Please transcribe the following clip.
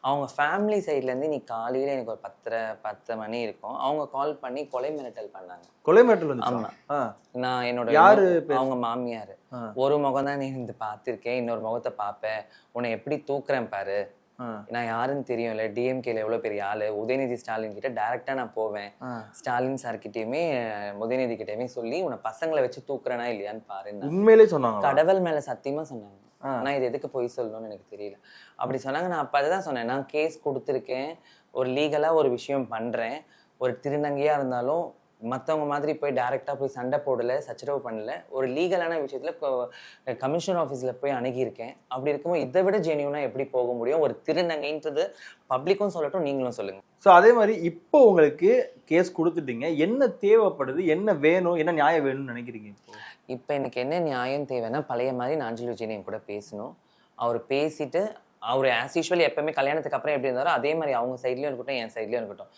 அவங்க ஃபேமிலி சைட்லேருந்து நீ காலையில் எனக்கு ஒரு பத்தரை பத்து மணி இருக்கும். அவங்க கால் பண்ணி கொலை மிரட்டல் பண்ணாங்க. கொலை மிரட்டல் வந்துச்சா? ஆமா. ஆ, நான் என்னோட யாரு? அவங்க மாமியார். ஒரு முகம் தான் நீ இருந்து பார்த்துருக்கேன். இன்னொரு முகத்தை பார்ப்பேன். உன்னை எப்படி தூக்குறேன் பாரு. நான் யாருன்னு தெரியும்ல டிஎம்கேல எவ்வளோ பெரிய ஆளு? உதயநிதி ஸ்டாலின் கிட்ட டைரக்டா நான் போவேன். ஸ்டாலின் சார் கிட்டயுமே உதயநிதி கிட்டயுமே சொல்லி உன்னை பசங்களை வச்சு தூக்குறேனா இல்லையான்னு பாருங்க உண்மையிலே சொன்னாங்களா? கடவுள் மேல சத்தியமா சொன்னாங்க. ஆனா இது எதுக்கு போய் சொல்லணும்னு எனக்கு தெரியல. அப்படி சொன்னாங்க. நான் அப்ப அதுதான் சொன்னேன். நான் கேஸ் கொடுத்துருக்கேன். ஒரு லீகலா ஒரு விஷயம் பண்றேன். ஒரு திருநங்கையா இருந்தாலும் மத்தவங்க மாதிரி போய் டைரக்டா போய் சண்டை போடல சச்சரவு பண்ணல. ஒரு லீகலான விஷயத்துல கமிஷனர் ஆஃபீஸ்ல போய் அணுகியிருக்கேன். அப்படி இருக்கும்போது இதை விட ஜெனியூனா எப்படி போக முடியும்? ஒரு திருநங்கைன்றது பப்ளிக்கும் சொல்லட்டும் நீங்களும் சொல்லுங்க. ஸோ அதே மாதிரி இப்போ உங்களுக்கு கேஸ் கொடுத்துட்டீங்க. என்ன தேவைப்படுது? என்ன வேணும்? என்ன நியாயம் வேணும்னு நினைக்கிறீங்க இப்போ? இப்போ எனக்கு என்ன நியாயம் தேவைன்னா பழைய மாதிரி நாஞ்சில் விஜயன் என் கூட பேசணும். அவர் பேசிட்டு அவர் ஆஸ் யூஷுவல் எப்பவுமே கல்யாணத்துக்கு அப்புறம் எப்படி இருந்தாரோ அதே மாதிரி அவங்க சைட்லயும் இருக்கட்டும் என் சைட்லயும் இருக்கட்டும்.